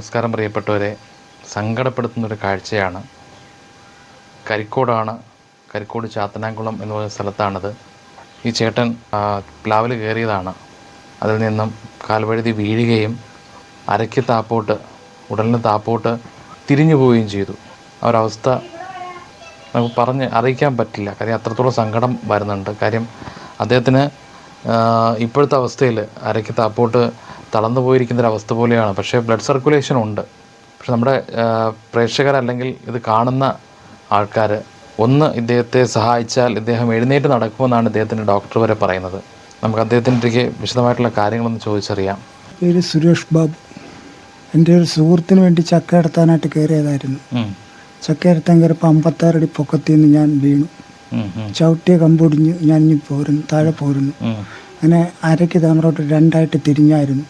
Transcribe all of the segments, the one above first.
നമസ്കാരം പ്രിയപ്പെട്ടവരെ. സങ്കടപ്പെടുത്തുന്നൊരു കാഴ്ചയാണ്. കരിക്കോടാണ് കരിക്കോട് ചാത്തനാംകുളം എന്ന് പറയുന്ന സ്ഥലത്താണിത്. ഈ ചേട്ടൻ പ്ലാവിൽ കയറിയതാണ്. അതിൽ നിന്നും കാൽവഴുതി വീഴുകയും അരയ്ക്ക് താപ്പോട്ട് ഉടലിന് താപ്പോട്ട് തിരിഞ്ഞു പോവുകയും ചെയ്തു. ആ ഒരവസ്ഥ നമുക്ക് പറഞ്ഞ് അറിയിക്കാൻ പറ്റില്ല. കാര്യം അത്രത്തോളം സങ്കടം വരുന്നുണ്ട്. കാര്യം അദ്ദേഹത്തിന് ഇപ്പോഴത്തെ അവസ്ഥയിൽ അരയ്ക്ക് താപ്പോട്ട് തളർന്നു പോയിരിക്കുന്ന ഒരു അവസ്ഥ പോലെയാണ്. പക്ഷേ ബ്ലഡ് സർക്കുലേഷൻ ഉണ്ട്. പക്ഷെ നമ്മുടെ പ്രേക്ഷകർ അല്ലെങ്കിൽ ഇത് കാണുന്ന ആൾക്കാർ ഒന്ന് ഇദ്ദേഹത്തെ സഹായിച്ചാൽ ഇദ്ദേഹം എഴുന്നേറ്റ് നടക്കുമെന്നാണ് ഇദ്ദേഹത്തിന്റെ ഡോക്ടർ വരെ പറയുന്നത്. നമുക്ക് അദ്ദേഹത്തിന്റെ വിശദമായിട്ടുള്ള കാര്യങ്ങളൊന്ന് ചോദിച്ചറിയാം. പേര് സുരേഷ് ബാബു. എന്റെ ഒരു സുഹൃത്തിന് വേണ്ടി ചക്ക എടുത്താനായിട്ട് കയറിയതായിരുന്നു. ചക്ക എടുത്താൻ കയറിയപ്പോൾ അമ്പത്താറടി പൊക്കത്തിൽ നിന്ന് ഞാൻ വീണു. ചവിട്ടിയ കമ്പൊടിഞ്ഞ് ഞാൻ ഇനി പോരുന്നു താഴെ പോരുന്നു. അങ്ങനെ അരയ്ക്ക് താമരോട്ട് രണ്ടായിട്ട് തിരിഞ്ഞായിരുന്നു.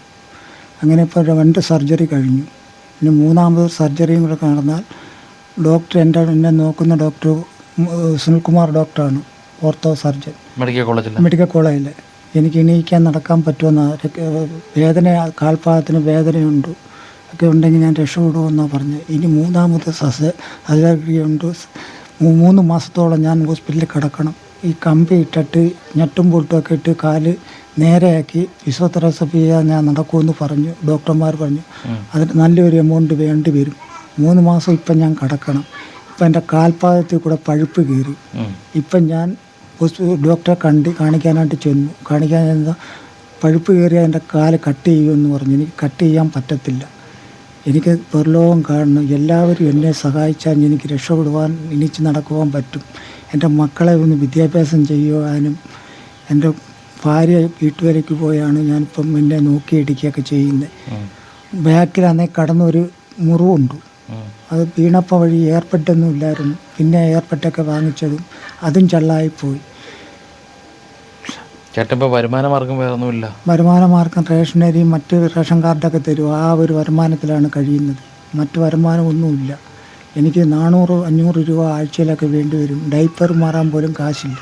അങ്ങനെ ഇപ്പോൾ രണ്ട് സർജറി കഴിഞ്ഞു. പിന്നെ മൂന്നാമത് സർജറിയും കൂടെ നടന്നാൽ ഡോക്ടർ എന്റെ എന്നെ നോക്കുന്ന ഡോക്ടർ സുനിൽകുമാർ ഡോക്ടറാണ് ഓർത്തോ സർജൻ. മെഡിക്കൽ കോളേജിൽ മെഡിക്കൽ കോളേജിൽ എനിക്ക് എണീക്കാൻ നടക്കാൻ പറ്റുമെന്ന് വേദന കാൽപാദത്തിന് വേദനയുണ്ട്. ഒക്കെ ഉണ്ടെങ്കിൽ ഞാൻ രക്ഷപ്പെടുമെന്നാണ് പറഞ്ഞത്. ഇനി മൂന്നാമത് സസ് അതിലുണ്ട് മൂന്ന് മാസത്തോളം ഞാൻ ഹോസ്പിറ്റലിൽ കിടക്കണം. ഈ കമ്പി ഇട്ടിട്ട് ഞെട്ടും പൊട്ടും ഒക്കെ ഇട്ട് കാൽ നേരെയാക്കി ഫിസിയോതെറാപ്പി ചെയ്യാൻ ഞാൻ നടക്കുമെന്ന് പറഞ്ഞു. ഡോക്ടർമാർ പറഞ്ഞു അതിന് നല്ലൊരു എമൗണ്ട് വേണ്ടി വരും. മൂന്ന് മാസം ഇപ്പം ഞാൻ കിടക്കണം. ഇപ്പം എന്റെ കാൽപാദത്തിൽ കൂടെ പഴുപ്പ് കീറി. ഇപ്പം ഞാൻ ഡോക്ടറെ കണ്ട് കാണിക്കാനായിട്ട് ചെന്നു. കാണിക്കാൻ എന്താ പഴുപ്പ് കയറിയ എന്റെ കാൽ കട്ട് ചെയ്യുമെന്ന് പറഞ്ഞു. എനിക്ക് കട്ട് ചെയ്യാൻ പറ്റത്തില്ല. എനിക്ക് പുറലോകം കാണണം എല്ലാവരും എന്നെ സഹായിച്ചാൽ എനിക്ക് രക്ഷപ്പെടുവാൻ ഇനിച്ച് നടക്കുവാൻ പറ്റും. എന്റെ മക്കളെ ഒന്ന് വിദ്യാഭ്യാസം ചെയ്യുവാനും എന്റെ ഭാര്യ വീട്ടുവരയ്ക്ക് പോയാണ് ഞാനിപ്പം എന്നെ നോക്കിയിടിക്കുകയൊക്കെ ചെയ്യുന്നത് ബാക്കിൽ അന്നേ കടന്നൊരു മുറിവുണ്ട്. അത് വീണപ്പ വഴി എയർപെട്ടൊന്നും ഇല്ലായിരുന്നു. പിന്നെ എയർപെട്ടൊക്കെ വാങ്ങിച്ചതും അതും ചള്ളായിപ്പോയി. ചേട്ടൻ ഇപ്പോൾ വരുമാന മാർഗം വേറെ ഒന്നുമില്ല വരുമാന മാർഗം റേഷനരിയും മറ്റ് റേഷൻ കാർഡൊക്കെ തരും. ആ ഒരു വരുമാനത്തിലാണ് കഴിയുന്നത്. മറ്റ് വരുമാനമൊന്നുമില്ല. എനിക്ക് നാനൂറ് അഞ്ഞൂറ് രൂപ ആഴ്ചയിലൊക്കെ വേണ്ടി വരും ഡൈപ്പർ മാറാൻ പോലും കാശില്ല.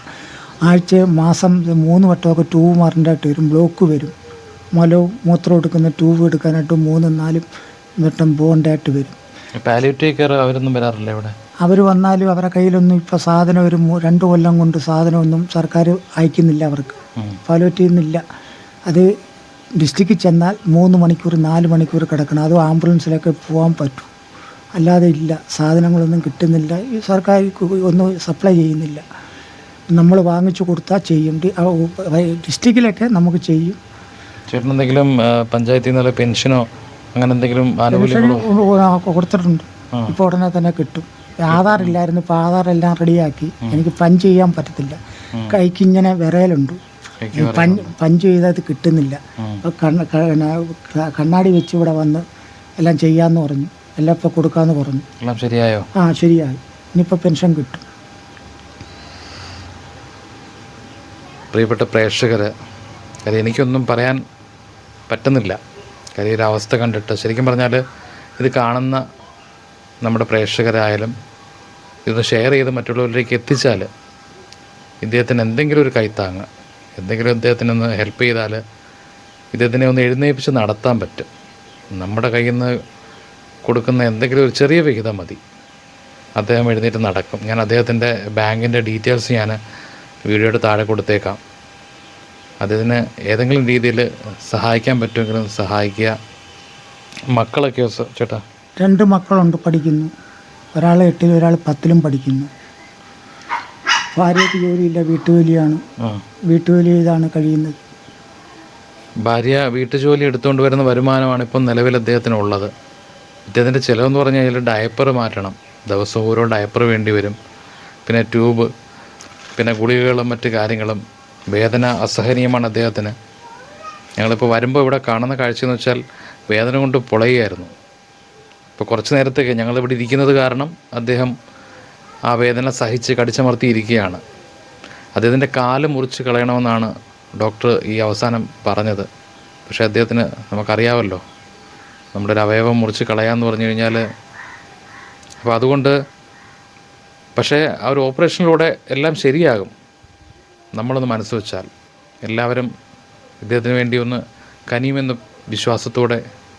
ആഴ്ച മാസം മൂന്ന് വട്ടമൊക്കെ ട്യൂബ് മാറേണ്ടതായിട്ട് വരും. ബ്ലോക്ക് വരും. മലവും മൂത്രം എടുക്കുന്ന ട്യൂബ് എടുക്കാനായിട്ട് മൂന്നും നാലും വട്ടം പോകേണ്ടതായിട്ട് വരും. അവരൊന്നും വരാറില്ല ഇവിടെ? അവർ വന്നാലും അവരുടെ കയ്യിലൊന്നും ഇപ്പോൾ സാധനം ഒരു രണ്ട് കൊല്ലം കൊണ്ട് സാധനമൊന്നും സർക്കാർ അയക്കുന്നില്ല അവർക്ക്. ഉം. പാലോറ്റീന്നില്ല അത് ഡിസ്ട്രിക്റ്റിൽ ചെന്നാൽ മൂന്ന് മണിക്കൂർ നാല് മണിക്കൂർ കിടക്കണം. അതും ആംബുലൻസിലൊക്കെ പോകാൻ പറ്റും. അല്ലാതെ ഇല്ല. സാധനങ്ങളൊന്നും കിട്ടുന്നില്ല. ഈ സർക്കാർ ഒന്നും സപ്ലൈ ചെയ്യുന്നില്ല. നമ്മൾ വാങ്ങിച്ചു കൊടുത്താൽ ചെയ്യും ഡിസ്ട്രിക്റ്റിലൊക്കെ നമുക്ക് ചെയ്യും. ചേട്ടൻ എന്തെങ്കിലും പഞ്ചായത്തിൽ നിന്നുള്ള പെൻഷനോ അങ്ങനെ എന്തെങ്കിലും ആനുകൂല്യങ്ങളോ? കൊടുത്തിട്ടുണ്ട്. ഇപ്പോൾ ഉടനെ തന്നെ കിട്ടും. ആധാർ ഇല്ലായിരുന്നു ഇപ്പോൾ ആധാർ എല്ലാം റെഡിയാക്കി. എനിക്ക് പഞ്ച് ചെയ്യാൻ പറ്റത്തില്ല. കൈക്ക് ഇങ്ങനെ വിറയലുണ്ട് പഞ്ച് ചെയ്തത് കിട്ടുന്നില്ല. കണ്ണാടി വെച്ച് ഇവിടെ വന്ന് എല്ലാം ചെയ്യാമെന്ന് പറഞ്ഞു. എല്ലാം ഇപ്പോൾ കൊടുക്കാമെന്ന് പറഞ്ഞു. എല്ലാം ശരിയായോ? ആ ശരിയായി. ഇനിയിപ്പോൾ പെൻഷൻ കിട്ടും. പ്രിയപ്പെട്ട പ്രേക്ഷകർ കാര്യം എനിക്കൊന്നും പറയാൻ പറ്റുന്നില്ല. കാര്യം ഒരു അവസ്ഥ കണ്ടിട്ട് ശരിക്കും പറഞ്ഞാൽ ഇത് കാണുന്ന നമ്മുടെ പ്രേക്ഷകരായാലും ഇതൊന്ന് ഷെയർ ചെയ്ത് മറ്റുള്ളവരിലേക്ക് എത്തിച്ചാൽ ഇദ്ദേഹത്തിന് എന്തെങ്കിലും ഒരു കൈത്താങ്ങ് എന്തെങ്കിലും ഇദ്ദേഹത്തിനൊന്ന് ഹെൽപ്പ് ചെയ്താൽ ഇദ്ദേഹത്തിനെ ഒന്ന് എഴുന്നേൽപ്പിച്ച് നടത്താൻ പറ്റും. നമ്മുടെ കയ്യിൽ നിന്ന് കൊടുക്കുന്ന എന്തെങ്കിലും ഒരു ചെറിയ വിഹിതം മതി. അദ്ദേഹം എഴുന്നേറ്റ് നടക്കും. ഞാൻ അദ്ദേഹത്തിന്റെ ബാങ്കിന്റെ ഡീറ്റെയിൽസ് ഞാൻ വീഡിയോയുടെ താഴെ കൊടുത്തേക്കാം. അദ്ദേഹത്തിന് ഏതെങ്കിലും രീതിയിൽ സഹായിക്കാൻ പറ്റുമെങ്കിലും സഹായിക്കുക. മക്കളൊക്കെയോ സ- ചേട്ടാ. രണ്ട് മക്കളുണ്ട് പഠിക്കുന്നു. ഒരാൾ എട്ടിലും ഒരാൾ പത്തിലും പഠിക്കുന്നു. ഭാര്യയ്ക്ക് ജോലിയില്ല വീട്ടുജോലിയാണ്. വീട്ടുജോലി ചെയ്താണ് കഴിയുന്നത്. ഭാര്യ വീട്ടുജോലി എടുത്തുകൊണ്ട് വരുന്ന വരുമാനമാണ് ഇപ്പം നിലവിൽ അദ്ദേഹത്തിന് ഉള്ളത് അദ്ദേഹത്തിന്റെ ചിലവെന്ന് പറഞ്ഞു കഴിഞ്ഞാൽ ഡയപ്പർ മാറ്റണം. ദിവസം ഓരോ ഡയപ്പർ വേണ്ടി വരും. പിന്നെ ട്യൂബ് പിന്നെ ഗുളികകളും മറ്റു കാര്യങ്ങളും വേദന അസഹനീയമാണ് അദ്ദേഹത്തിന്. ഞങ്ങളിപ്പോൾ വരുമ്പോൾ ഇവിടെ കാണുന്ന കാഴ്ച കാഴ്ചയെന്ന് വെച്ചാൽ വേദന കൊണ്ട് പൊളയുകയായിരുന്നു. ഇപ്പോൾ കുറച്ച് നേരത്തേക്ക് ഞങ്ങളിവിടെ ഇരിക്കുന്നത് കാരണം അദ്ദേഹം ആ വേദന സഹിച്ച് കടിച്ചമർത്തിയിരിക്കുകയാണ്. അദ്ദേഹത്തിന്റെ കാൽ മുറിച്ച് കളയണമെന്നാണ് ഡോക്ടർ ഈ അവസാനം പറഞ്ഞത്. പക്ഷേ അദ്ദേഹത്തിന് നമുക്കറിയാമല്ലോ. നമ്മുടെ ഒരു അവയവം മുറിച്ച് കളയാമെന്ന് പറഞ്ഞു കഴിഞ്ഞാൽ അപ്പോൾ അതുകൊണ്ട് പക്ഷേ ആ ഒരു ഓപ്പറേഷനിലൂടെ എല്ലാം ശരിയാകും. നമ്മളൊന്ന് മനസ്സ് വെച്ചാൽ എല്ലാവരും ഇദ്ദേഹത്തിന് വേണ്ടി ഒന്ന് കനിയുമെന്ന വിശ്വാസത്തോടെ